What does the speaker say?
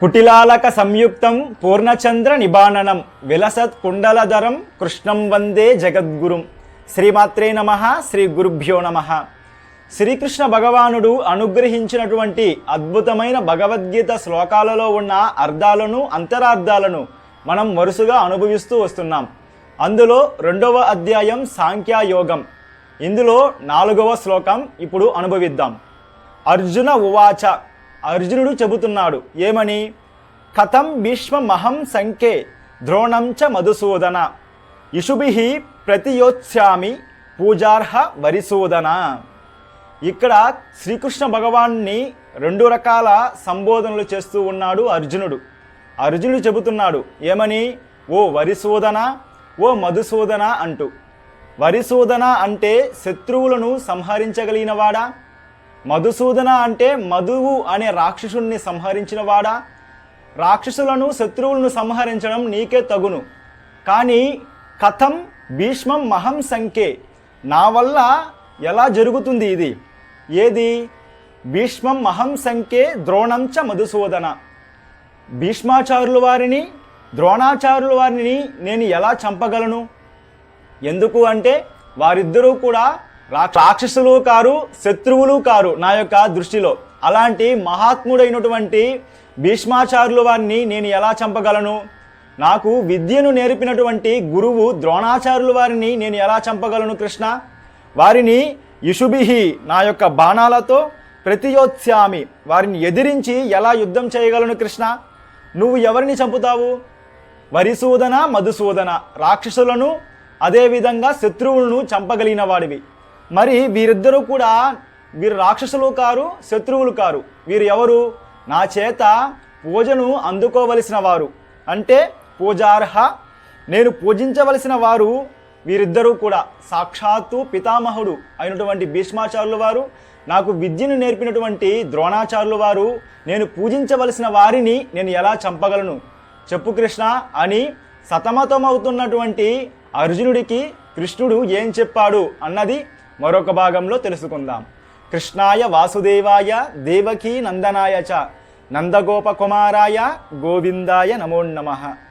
కుటిలాలక సంయుక్తం పూర్ణచంద్ర నిబాణనం విలసత్ కుండలధరం కృష్ణం వందే జగద్గురుం. శ్రీమాత్రే నమ శ్రీ గురుభ్యో నమ. శ్రీకృష్ణ భగవానుడు అనుగ్రహించినటువంటి అద్భుతమైన భగవద్గీత శ్లోకాలలో ఉన్న అర్థాలను అంతరార్థాలను మనం వరుసగా అనుభవిస్తూ వస్తున్నాం. అందులో రెండవ అధ్యాయం సాంఖ్యాయోగం. ఇందులో నాలుగవ శ్లోకం ఇప్పుడు అనుభవిద్దాం. అర్జున ఉవాచ అర్జునుడు చెబుతున్నాడు ఏమని? కథం భీష్మమహం సంఖ్యే ద్రోణం చ మధుసూదన. ఇషుభి ప్రతియోత్స్యామి పూజార్హ వరిసూదన. ఇక్కడ శ్రీకృష్ణ భగవాన్ని రెండు రకాల సంబోధనలు చేస్తూ ఉన్నాడు అర్జునుడు. అర్జునుడు చెబుతున్నాడు ఏమని? ఓ వరిసూదన ఓ మధుసూదన అంటూ. వరిసూదన అంటే శత్రువులను సంహరించగలిగినవాడా మధుసూదన అంటే మధువు అనే రాక్షసుణ్ణి సంహరించినవాడా? రాక్షసులను శత్రువులను సంహరించడం నీకే తగును. కానీ కథం భీష్మం మహం సంఖ్యే. నా వల్ల ఎలా జరుగుతుంది ఇది? ఏది? భీష్మం మహం సంఖ్యే ద్రోణంచ మధుసూదన. భీష్మాచారుల వారిని ద్రోణాచారుల వారిని నేను ఎలా చంపగలను? ఎందుకు అంటే వారిద్దరూ కూడా రాక్షసులు కారు శత్రువులు కారు నా యొక్క దృష్టిలో. అలాంటి మహాత్ముడైనటువంటి భీష్మాచారులు వారిని నేను ఎలా చంపగలను? నాకు విద్యను నేర్పినటువంటి గురువు ద్రోణాచారులు వారిని నేను ఎలా చంపగలను కృష్ణ? వారిని యుషుభిహి నా యొక్క బాణాలతో ప్రతియోత్స్యామి వారిని ఎదిరించి ఎలా యుద్ధం చేయగలను కృష్ణ? నువ్వు ఎవరిని చంపుతావు? వరిసూదన మధుసూదన? రాక్షసులను అదేవిధంగా శత్రువులను చంపగలిగిన వాడివి. మరి వీరిద్దరూ కూడా వీరు రాక్షసులు కారు శత్రువులు కారు. వీరు ఎవరు? నా చేత పూజను అందుకోవలసిన వారు. అంటే పూజార్హ నేను పూజించవలసిన వారు వీరిద్దరూ కూడా. సాక్షాత్తు పితామహుడు అయినటువంటి భీష్మాచార్యుల వారు నాకు విద్యను నేర్పినటువంటి ద్రోణాచార్యుల వారు నేను పూజించవలసిన వారిని నేను ఎలా చంపగలను? చెప్పు కృష్ణ అని సతమతమవుతున్నటువంటి అర్జునుడికి కృష్ణుడు ఏం చెప్పాడు అన్నది మరొక భాగంలో తెలుసుకుందాం. కృష్ణాయ వాసుదేవాయ దేవకీ నందనాయ చ. నందగోపకుమారాయ గోవిందాయ నమో నమః.